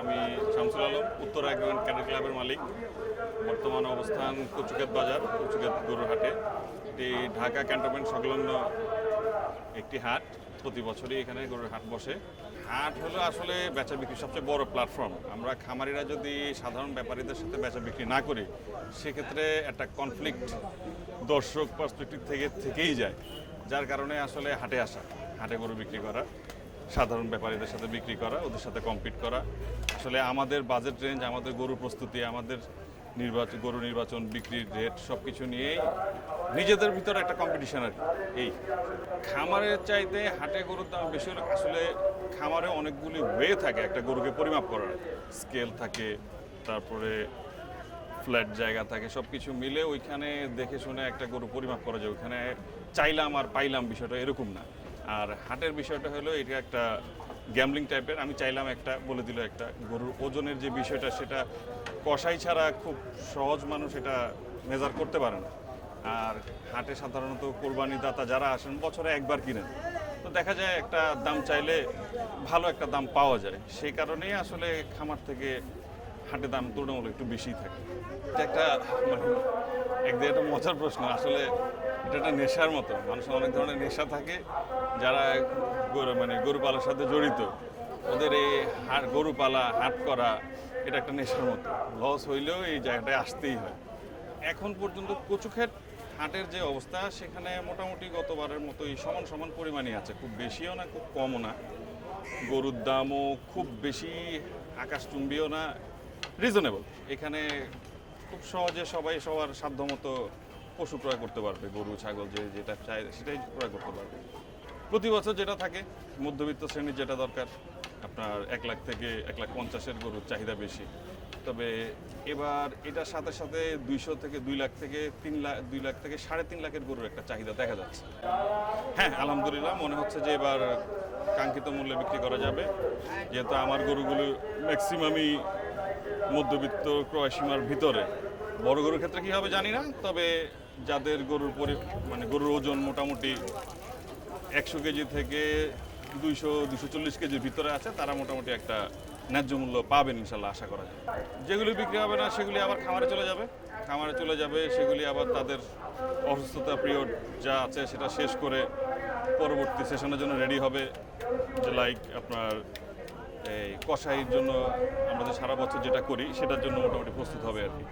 আমি শামসুল আলম, উত্তর agreement cadet ক্লাবের মালিক। বর্তমান অবস্থান কচুকেত বাজার কচুকেত গরুর হাটে। এটি ঢাকা ক্যান্টনমেন্ট সংলগ্ন একটি হাট। প্রতি বছরই এখানে গরুর হাট বসে। হাট হলো আসলে বেচা বিক্রির সবচেয়ে বড় প্ল্যাটফর্ম আমরা খামারিরা যদি সাধারণ ব্যাপারীদের সাথে বেচা বিক্রি না করি, সেক্ষেত্রে একটা কনফ্লিক্ট দর্শক পার্সপেক্টিভ থেকে থেকেই যায়, যার কারণে আসলে হাটে আসা, হাটে গরু বিক্রি করা। সাধারণ ব্যাপারীদের সাথে বিক্রি করা, ওদের সাথে কম্পিট করা। আসলে আমাদের বাজেট রেঞ্জ আমাদের গরু প্রস্তুতি, আমাদের নির্বাচন গরু নির্বাচন, বিক্রির রেট সব কিছু নিয়েই নিজেদের ভিতরে একটা কম্পিটিশন আর এই। খামারের চাইতে হাটে গরুর দাম বেশি হলে আসলে খামারে অনেকগুলি ওয়ে থাকে একটা গরুকে পরিমাপ করার। স্কেল থাকে, তারপরে ফ্ল্যাট জায়গা থাকে সব কিছু মিলে ওইখানে দেখে শুনে একটা গরু পরিমাপ করা যায়। ওইখানে চাইলাম আর পাইলাম বিষয়টা এরকম না। আর হাটের বিষয়টা হলো, এটা একটা গ্যামলিং টাইপের আমি চাইলাম একটা, বলে দিল একটা গরুর ওজনের যে বিষয়টা, সেটা কষাই ছাড়া খুব সহজ মানুষ এটা মেজার করতে পারে না। আর হাটে সাধারণত কোরবানি দাতা যারা আসেন, বছরে একবার কিনেন। তো দেখা যায় একটা দাম চাইলে ভালো একটা দাম পাওয়া যায়। সেই কারণেই আসলে খামার থেকে হাটে দাম তুলনামূলক একটু বেশিই থাকে। এটা একটা মানে একদিকে একটা মজার প্রশ্ন। আসলে এটা একটা নেশার মতো। মানুষের অনেক ধরনের নেশা থাকে যারা গরু মানে গরু পালার সাথে জড়িত। ওদের এই হাট গরু পালা হাট করা, এটা একটা নেশার মতো। লস হইলেও এই জায়গাটায় আসতেই হয়। এখন পর্যন্ত কচুক্ষেত হাটের যে অবস্থা, সেখানে মোটামুটি গতবারের মতোই সমান সমান পরিমাণই আছে। খুব বেশিও না, খুব কমও না। গরুর দামও খুব বেশি, আকাশচুম্বীও না। রিজনেবল এখানে খুব সহজে সবাই সবার সাধ্যমতো পশু ক্রয় করতে পারবে, গরু, ছাগল যে যেটা চায় সেটাই ক্রয় করতে পারবে। প্রতি বছর যেটা থাকে, মধ্যবিত্ত শ্রেণির যেটা দরকার, আপনার এক লাখ থেকে এক লাখ পঞ্চাশের গরুর চাহিদা বেশি। তবে এবার এটার সাথে সাথে দুইশো থেকে দুই লাখ থেকে তিন লাখ, দুই লাখ থেকে সাড়ে তিন লাখের গরুর একটা চাহিদা দেখা যাচ্ছে। হ্যাঁ আলহামদুলিল্লাহ মনে হচ্ছে যে এবার কাঙ্ক্ষিত মূল্যে বিক্রি করা যাবে। যেহেতু আমার গরুগুলো ম্যাক্সিমামই মধ্যবিত্ত ক্রয় সীমার ভিতরে। বড় গরুর ক্ষেত্রে কী হবে জানি না, তবে যাদের গরুর পরি মানে গরুর ওজন মোটামুটি একশো কেজি থেকে দুইশো দুশো চল্লিশ কেজির ভিতরে আছে, তারা মোটামুটি একটা ন্যায্য মূল্য পাবেন ইনশাল্লাহ, আশা করা যায়। যেগুলি বিক্রি হবে না, সেগুলি আবার খামারে চলে যাবে। খামারে চলে যাবে, সেগুলি আবার তাদের অসুস্থতা পিরিয়ড যা আছে, সেটা শেষ করে পরবর্তী সেশনের জন্য রেডি হবে। যে লাইক আপনার এই কষাইয়ের জন্য আমরা যে সারা বছর যেটা করি, সেটার জন্য মোটামুটি প্রস্তুত হবে আর কি।